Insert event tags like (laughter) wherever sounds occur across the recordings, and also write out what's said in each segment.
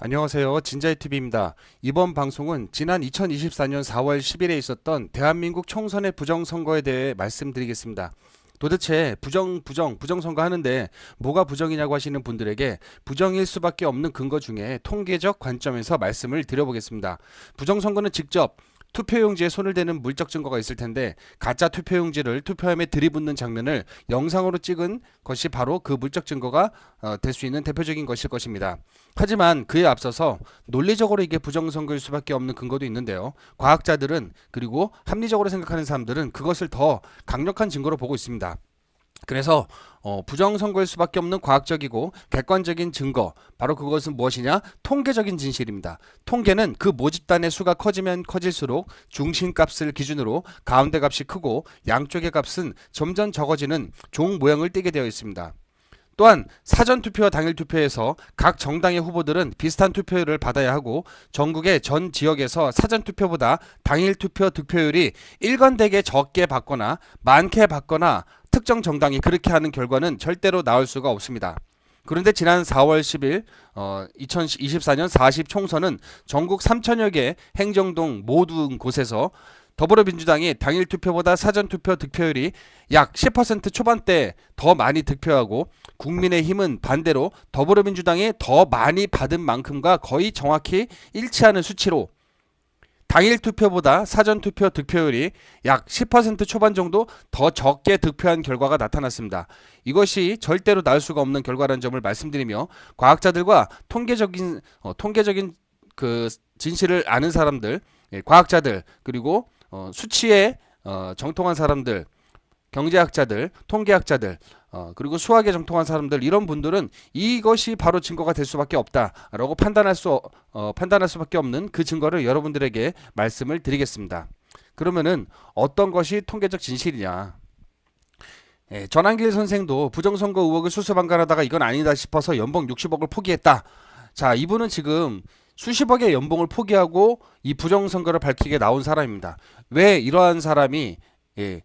안녕하세요. 진자이TV입니다. 이번 방송은 지난 2024년 4월 10일에 있었던 대한민국 총선의 부정선거에 대해 말씀드리겠습니다. 도대체 부정, 부정, 부정선거 하는데 뭐가 부정이냐고 하시는 분들에게 부정일 수밖에 없는 근거 중에 통계적 관점에서 말씀을 드려보겠습니다. 부정선거는 직접 투표용지에 손을 대는 물적 증거가 있을 텐데 가짜 투표용지를 투표함에 들이붓는 장면을 영상으로 찍은 것이 바로 그 물적 증거가 어, 될수 있는 대표적인 것일 것입니다. 하지만 그에 앞서서 논리적으로 이게 부정선거일 수밖에 없는 근거도 있는데요. 과학자들은 그리고 합리적으로 생각하는 사람들은 그것을 더 강력한 증거로 보고 있습니다. 그래서 어, 부정선거일 수밖에 없는 과학적이고 객관적인 증거 바로 그것은 무엇이냐 통계적인 진실입니다. 통계는 그 모집단의 수가 커지면 커질수록 중심값을 기준으로 가운데 값이 크고 양쪽의 값은 점점 적어지는 종 모양을 띠게 되어 있습니다. 또한 사전 투표와 당일 투표에서 각 정당의 후보들은 비슷한 투표율을 받아야 하고 전국의 전 지역에서 사전 투표보다 당일 투표 득표율이 일관되게 적게 받거나 많게 받거나 특정 정당이 그렇게 하는 결과는 절대로 나올 수가 없습니다. 그런데 지난 4월 10일 어, 2024년 40 총선은 전국 3천여 개 행정동 모든 곳에서 더불어민주당이 당일 투표보다 사전 투표 득표율이 약 10% 초반대 더 많이 득표하고 국민의힘은 반대로 더불어민주당이 더 많이 받은 만큼과 거의 정확히 일치하는 수치로 당일 투표보다 사전 투표 득표율이 약 10% 초반 정도 더 적게 득표한 결과가 나타났습니다. 이것이 절대로 나올 수가 없는 결과라는 점을 말씀드리며 과학자들과 통계적인 어, 통계적인 그 진실을 아는 사람들, 예, 과학자들 그리고 어, 수치에 어, 정통한 사람들, 경제학자들, 통계학자들, 어, 그리고 수학에 정통한 사람들 이런 분들은 이것이 바로 증거가 될 수밖에 없다라고 판단할 수 어, 판단할 수밖에 없는 그 증거를 여러분들에게 말씀을 드리겠습니다. 그러면은 어떤 것이 통계적 진실이냐? 예, 전한길 선생도 부정선거 의혹을 수수방관하다가 이건 아니다 싶어서 연봉 60억을 포기했다. 자, 이분은 지금 수십억의 연봉을 포기하고 이 부정선거를 밝히게 나온 사람입니다. 왜 이러한 사람이 예,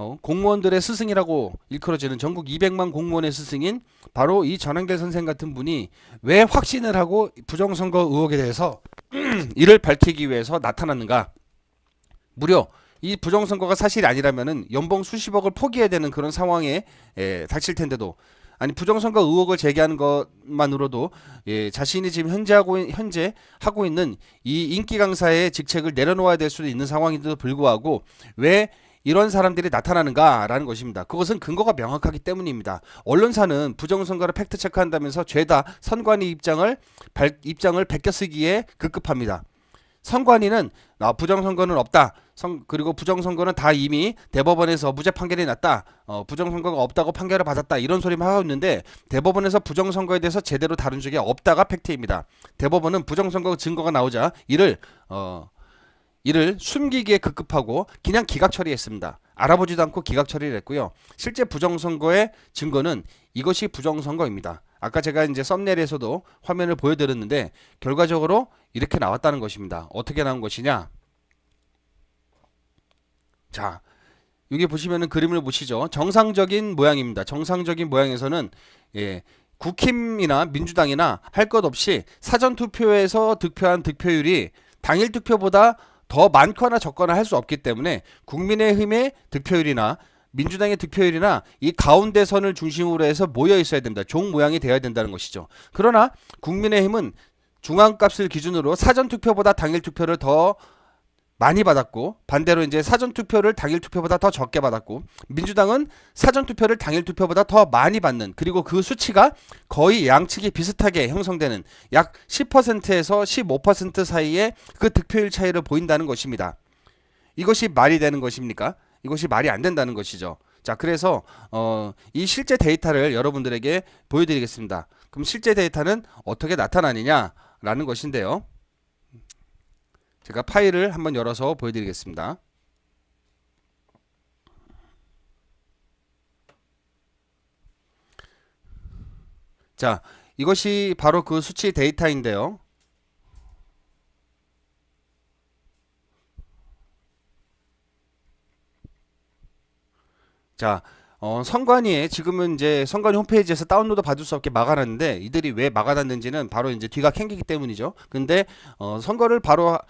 어, 공무원들의 스승이라고 일컬어지는 전국 200만 공무원의 스승인 바로 이 전한길 선생 같은 분이 왜 확신을 하고 부정선거 의혹에 대해서 (clears throat) 이를 밝히기 위해서 나타났는가? 무려 이 부정선거가 사실이 아니라면은 연봉 수십억을 포기해야 되는 그런 상황에 에, 닥칠 텐데도 아니 부정선거 의혹을 제기하는 것만으로도 예, 자신이 지금 현재 하고 현재 하고 있는 이 인기 강사의 직책을 내려놓아야 될 수도 있는 상황인데도 불구하고 왜 이런 사람들이 나타나는가라는 것입니다. 그것은 근거가 명확하기 때문입니다. 언론사는 부정선거를 팩트 체크한다면서 죄다 선관위 입장을 발, 입장을 베껴쓰기에 급급합니다. 선관위는 아, 부정선거는 없다. 선, 그리고 부정선거는 다 이미 대법원에서 무죄 판결이 났다. 어, 부정선거가 없다고 판결을 받았다. 이런 소리만 하고 있는데 대법원에서 부정선거에 대해서 제대로 다룬 적이 없다가 팩트입니다. 대법원은 부정선거 증거가 나오자 이를 어, 이를 숨기기에 급급하고 그냥 기각 처리했습니다. 알아보지도 않고 기각 처리를 했고요. 실제 부정선거의 증거는 이것이 부정선거입니다. 아까 제가 이제 썸네일에서도 화면을 보여드렸는데 결과적으로 이렇게 나왔다는 것입니다. 어떻게 나온 것이냐? 자, 여기 보시면은 그림을 보시죠. 정상적인 모양입니다. 정상적인 모양에서는 예, 국힘이나 민주당이나 할 것 없이 사전 투표에서 득표한 득표율이 당일 투표보다 더 많거나 적거나 할 수 없기 때문에 국민의힘의 득표율이나 민주당의 득표율이나 이 가운데 선을 중심으로 해서 모여 있어야 된다. 종 모양이 되어야 된다는 것이죠. 그러나 국민의힘은 중앙값을 기준으로 사전 투표보다 당일 투표를 더 많이 받았고 반대로 이제 사전 투표를 당일 투표보다 더 적게 받았고 민주당은 사전 투표를 당일 투표보다 더 많이 받는 그리고 그 수치가 거의 양측이 비슷하게 형성되는 약 10%에서 15% 사이의 그 득표율 차이를 보인다는 것입니다. 이것이 말이 되는 것입니까? 이것이 말이 안 된다는 것이죠. 자, 그래서 어, 이 실제 데이터를 여러분들에게 보여드리겠습니다. 그럼 실제 데이터는 어떻게 나타나느냐라는 것인데요. 제가 파일을 한번 열어서 보여드리겠습니다. 자, 이것이 바로 그 수치 데이터인데요. 자, 어, 선관위에 지금은 이제 선관위 홈페이지에서 다운로드 받을 수 없게 막아놨는데 이들이 왜 막아놨는지는 바로 이제 뒤가 캥기기 때문이죠. 근데 어, 선거를 바로 하-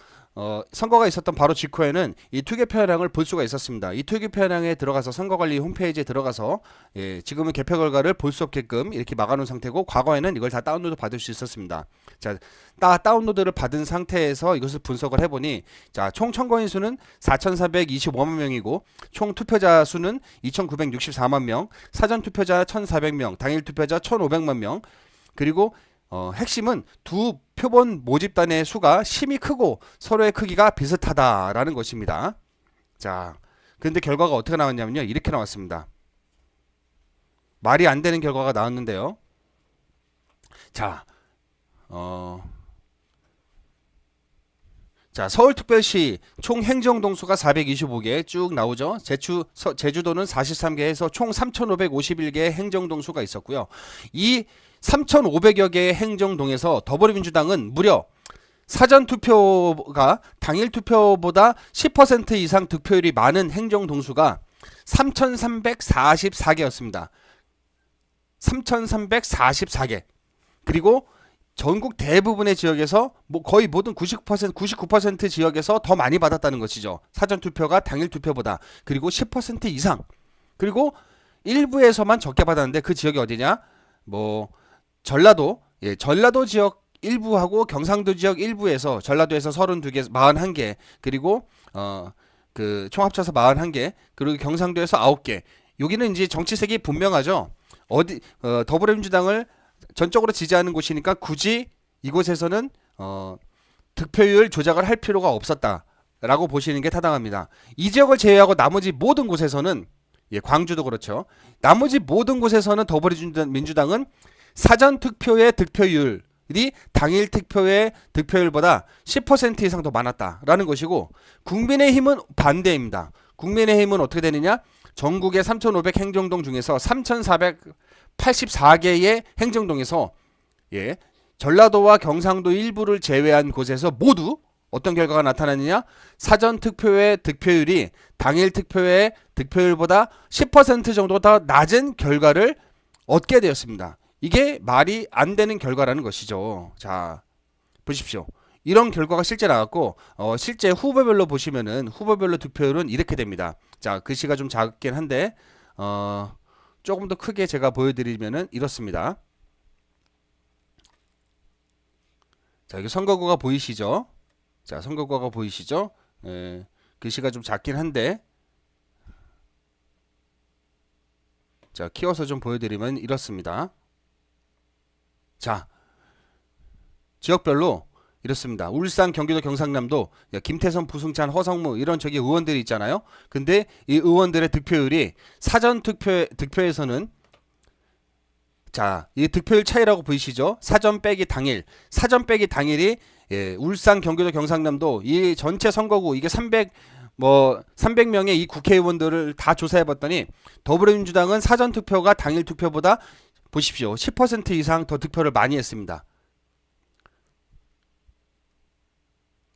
어, 선거가 있었던 바로 직후에는 이 투개표 현황을 볼 수가 있었습니다. 이 투개표 현황에 들어가서 선거관리 홈페이지에 들어가서 예, 지금은 개표 결과를 볼 수 없게끔 이렇게 막아놓은 상태고 과거에는 이걸 다 다운로드 받을 수 있었습니다. 자, 따, 다운로드를 받은 상태에서 이것을 분석을 해보니 자, 총 청거인 수는 4,425만 명이고 총 투표자 수는 2,964만 명, 사전 투표자 1,400명, 당일 투표자 1,500만 명, 그리고 어, 핵심은 두 표본 모집단의 수가 심히 크고 서로의 크기가 비슷하다라는 것입니다. 자, 근데 결과가 어떻게 나왔냐면요. 이렇게 나왔습니다. 말이 안 되는 결과가 나왔는데요. 자, 어, 자, 서울특별시 총 행정동수가 425개 쭉 나오죠. 제주, 서, 제주도는 43개에서 총 3,551개의 행정동수가 있었고요. 이 3,500여 개의 행정동에서 더불어민주당은 무려 사전 투표가 당일 투표보다 10% 이상 득표율이 많은 행정동수가 3,344개였습니다. 3,344개. 그리고 전국 대부분의 지역에서 뭐 거의 모든 99% 99% 지역에서 더 많이 받았다는 것이죠. 사전 투표가 당일 투표보다 그리고 10% 이상. 그리고 일부에서만 적게 받았는데 그 지역이 어디냐? 뭐 전라도 예, 전라도 지역 일부하고 경상도 지역 일부에서 전라도에서 32개 41개 그리고 어 그총 합쳐서 41개 그리고 경상도에서 9개. 여기는 이제 정치색이 분명하죠. 어디 어, 더불어민주당을 전적으로 지지하는 곳이니까 굳이 이곳에서는 어, 득표율 조작을 할 필요가 없었다라고 보시는 게 타당합니다. 이 지역을 제외하고 나머지 모든 곳에서는 예, 광주도 그렇죠. 나머지 모든 곳에서는 더불어민주당은 사전 투표의 득표율이 당일 투표의 득표율보다 10% 이상 더 많았다라는 것이고 국민의힘은 반대입니다. 국민의힘은 어떻게 되느냐? 전국의 3,500 행정동 중에서 3,484개의 행정동에서 예, 전라도와 경상도 일부를 제외한 곳에서 모두 어떤 결과가 나타나느냐? 사전 투표의 득표율이 당일 투표의 득표율보다 10% 정도 더 낮은 결과를 얻게 되었습니다. 이게 말이 안 되는 결과라는 것이죠. 자, 보십시오. 이런 결과가 실제 나왔고 어, 실제 후보별로 보시면은 후보별로 득표율은 이렇게 됩니다. 자, 글씨가 좀 작긴 한데 어, 조금 더 크게 제가 보여드리면은 이렇습니다. 자, 여기 선거구가 보이시죠? 자, 선거구가 보이시죠? 예, 글씨가 좀 작긴 한데 자, 키워서 좀 보여드리면 이렇습니다. 자, 지역별로 이렇습니다. 울산, 경기도, 경상남도 야, 김태선, 부승찬, 허성무 이런 저기 의원들이 있잖아요. 근데 이 의원들의 득표율이 사전 투표 득표에서는 자, 이 득표율 차이라고 보이시죠? 사전 빼기 당일, 사전 빼기 당일이 예, 울산, 경기도, 경상남도 이 전체 선거구 이게 300 뭐 300명의 이 국회의원들을 다 조사해 봤더니 더불어민주당은 사전 투표가 당일 투표보다 보십시오. 10% 이상 더 득표를 많이 했습니다.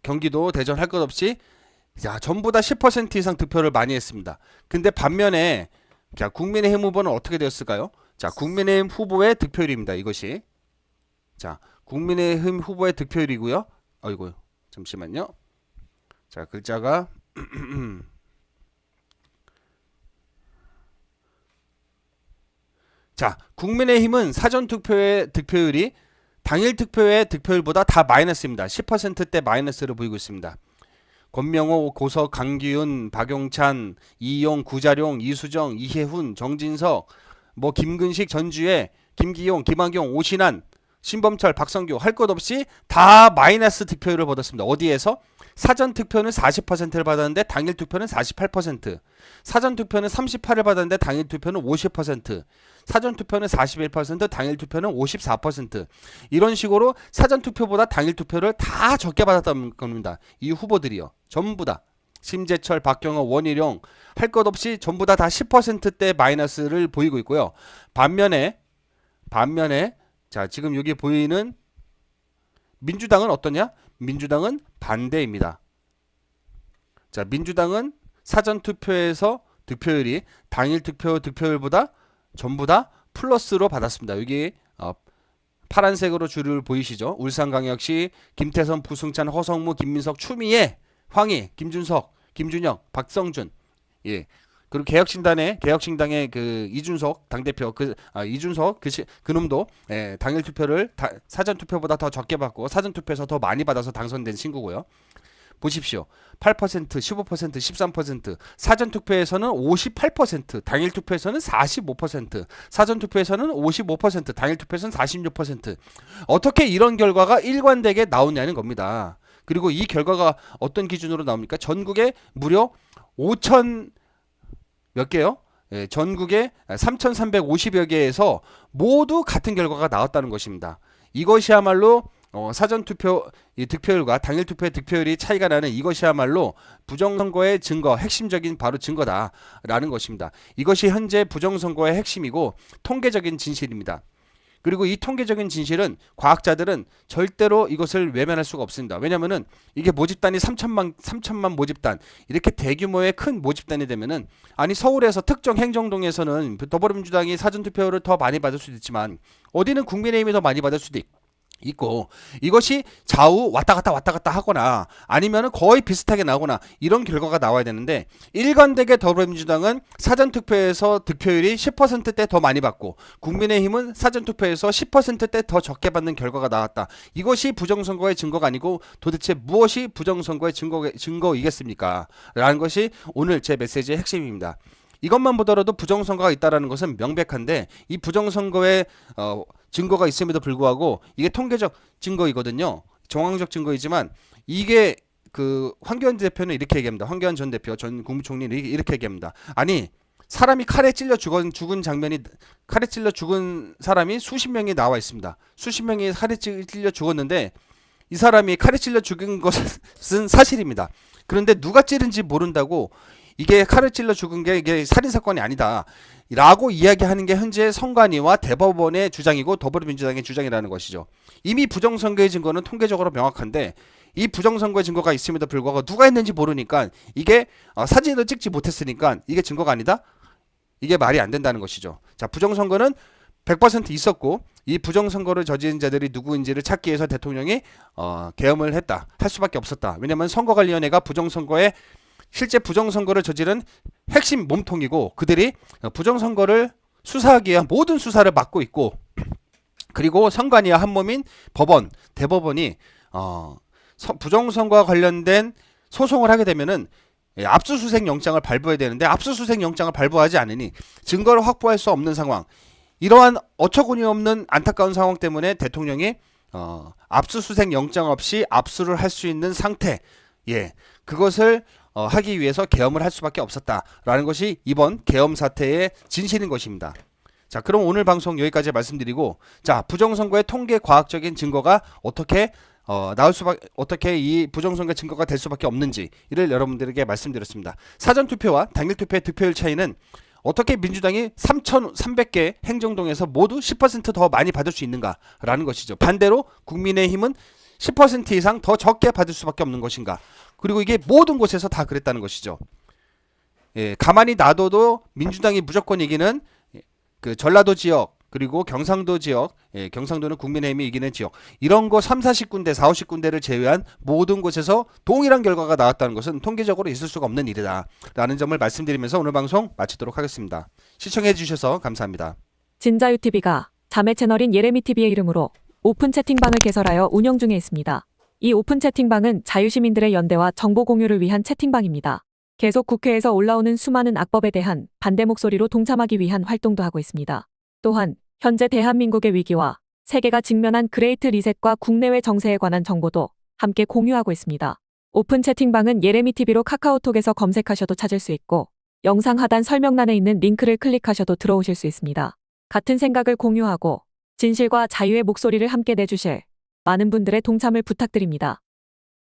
경기도 대전 할 것 없이 야, 전부 다 10% 이상 득표를 많이 했습니다. 근데 반면에 자, 국민의힘 후보는 어떻게 되었을까요? 자, 국민의힘 후보의 득표율입니다. 이것이. 자, 국민의힘 후보의 득표율이고요. 어이구. 잠시만요. 자, 글자가 (clears throat) 자, 국민의힘은 사전 투표의 득표율이 당일 투표의 득표율보다 다 마이너스입니다. 10%대 마이너스를 보이고 있습니다. 권명호, 고석, 강기훈, 박용찬, 이용, 구자룡, 이수정, 이혜훈, 정진석, 뭐 김근식, 전주에, 김기용, 김한경, 오신환, 신범철, 박성규 할 것 없이 다 마이너스 득표율을 받았습니다. 어디에서? 사전 투표는 40%를 받았는데 당일 투표는 48%. 사전 투표는 38을 받았는데 당일 투표는 50%. 사전 투표는 41%, 당일 투표는 54%. 이런 식으로 사전 투표보다 당일 투표를 다 적게 받았다는 겁니다. 이 후보들이요. 전부 다. 심재철, 박경호, 원희룡 할 것 없이 전부 다 다 10%대 마이너스를 보이고 있고요. 반면에 반면에 자, 지금 여기 보이는 민주당은 어떠냐? 민주당은 반대입니다. 자, 민주당은 사전 투표에서 득표율이 당일 투표 득표율보다 전부 다 플러스로 받았습니다. 여기 어, 파란색으로 줄을 보이시죠? 울산광역시 김태선, 부승찬, 허성무, 김민석, 추미애, 황희, 김준석, 김준영, 박성준, 예. 그리고 개혁신당의 개혁신당의 그 이준석 당대표 그 아, 이준석 그, 시, 그 놈도 예, 당일 투표를 다, 사전 투표보다 더 적게 받고 사전 투표에서 더 많이 받아서 당선된 친구고요. 보십시오. 8%, 15%, 13%, 사전 투표에서는 58%, 당일 투표에서는 45%, 사전 투표에서는 55%, 당일 투표에서는 46%. 어떻게 이런 결과가 일관되게 나오냐는 겁니다. 그리고 이 결과가 어떤 기준으로 나옵니까? 전국에 무려 5천 몇 개요? 예, 전국에 3,350여 개에서 모두 같은 결과가 나왔다는 것입니다. 이것이야말로 어, 사전 투표 이 득표율과 당일 투표의 득표율이 차이가 나는 이것이야말로 부정선거의 증거, 핵심적인 바로 증거다라는 것입니다. 이것이 현재 부정선거의 핵심이고 통계적인 진실입니다. 그리고 이 통계적인 진실은 과학자들은 절대로 이것을 외면할 수가 없습니다. 왜냐면은 이게 모집단이 3천만 3천만 모집단 이렇게 대규모의 큰 모집단이 되면은 아니 서울에서 특정 행정동에서는 더불어민주당이 사전 투표를 더 많이 받을 수도 있지만 어디는 국민의힘이 더 많이 받을 수도 있, 있고 이것이 좌우 왔다 갔다 왔다 갔다 하거나 아니면은 거의 비슷하게 나오거나 이런 결과가 나와야 되는데 일관되게 더불어민주당은 사전 투표에서 득표율이 10%대 더 많이 받고 국민의힘은 사전 투표에서 10%대 더 적게 받는 결과가 나왔다. 이것이 부정선거의 증거가 아니고 도대체 무엇이 부정선거의 증거 증거이겠습니까? 라는 것이 오늘 제 메시지의 핵심입니다. 이것만 보더라도 부정선거가 있다라는 것은 명백한데 이 부정선거의 어, 증거가 있음에도 불구하고 이게 통계적 증거이거든요. 정황적 증거이지만 이게 그 황교안 대표는 이렇게 얘기합니다. 황교안 전 대표 전 국무총리는 이렇게, 얘기합니다. 아니 사람이 칼에 찔려 죽은 죽은 장면이 칼에 찔려 죽은 사람이 수십 명이 나와 있습니다. 수십 명이 칼에 찔려 죽었는데 이 사람이 칼에 찔려 죽은 것은 사실입니다. 그런데 누가 찌른지 모른다고 이게 칼을 찔러 죽은 게 이게 살인 사건이 아니다. 라고 이야기하는 게 현재 선관위와 대법원의 주장이고 더불어민주당의 주장이라는 것이죠. 이미 부정선거의 증거는 통계적으로 명확한데 이 부정선거의 증거가 있음에도 불구하고 누가 했는지 모르니까 이게 어, 사진을 찍지 못했으니까 이게 증거가 아니다? 이게 말이 안 된다는 것이죠. 자, 부정선거는 100% 있었고 이 부정선거를 저지른 자들이 누구인지를 찾기 위해서 대통령이 어, 계엄을 했다. 할 수밖에 없었다. 왜냐하면 선거관리위원회가 부정선거에 실제 부정선거를 저지른 핵심 몸통이고 그들이 부정선거를 수사하기 위한 모든 수사를 맡고 있고 그리고 선관위와 한 몸인 법원, 대법원이 어, 서- 부정선거와 관련된 소송을 하게 되면은 예, 압수수색 영장을 발부해야 되는데 압수수색 영장을 발부하지 않으니 증거를 확보할 수 없는 상황. 이러한 어처구니 없는 안타까운 상황 때문에 대통령이 어, 압수수색 영장 없이 압수를 할 수 있는 상태. 예. 그것을 어, 하기 위해서 계엄을 할 수밖에 없었다라는 것이 이번 계엄 사태의 진실인 것입니다. 자, 그럼 오늘 방송 여기까지 말씀드리고 자, 부정선거의 통계 과학적인 증거가 어떻게 어, 나올 수밖 어떻게 이 부정선거 증거가 될 수밖에 없는지 이를 여러분들에게 말씀드렸습니다. 사전 투표와 당일 투표의 득표율 차이는 어떻게 민주당이 3,300개 행정동에서 모두 10%더 많이 받을 수 있는가라는 것이죠. 반대로 국민의힘은 10% 이상 더 적게 받을 수밖에 없는 것인가. 그리고 이게 모든 곳에서 다 그랬다는 것이죠. 예, 가만히 놔둬도 민주당이 무조건 이기는 그 전라도 지역 그리고 경상도 지역, 예, 경상도는 국민의힘이 이기는 지역 이런 거 3, 40군데, 4, 50군데를 제외한 모든 곳에서 동일한 결과가 나왔다는 것은 통계적으로 있을 수가 없는 일이다 라는 점을 말씀드리면서 오늘 방송 마치도록 하겠습니다. 시청해 주셔서 감사합니다. 진자유TV가 자매 채널인 예레미TV의 이름으로 오픈 채팅방을 개설하여 운영 중에 있습니다. 이 오픈 채팅방은 자유시민들의 연대와 정보 공유를 위한 채팅방입니다. 계속 국회에서 올라오는 수많은 악법에 대한 반대 목소리로 동참하기 위한 활동도 하고 있습니다. 또한 현재 대한민국의 위기와 세계가 직면한 그레이트 리셋과 국내외 정세에 관한 정보도 함께 공유하고 있습니다. 오픈 채팅방은 예레미TV로 카카오톡에서 검색하셔도 찾을 수 있고 영상 하단 설명란에 있는 링크를 클릭하셔도 들어오실 수 있습니다. 같은 생각을 공유하고 진실과 자유의 목소리를 함께 내주실 많은 분들의 동참을 부탁드립니다.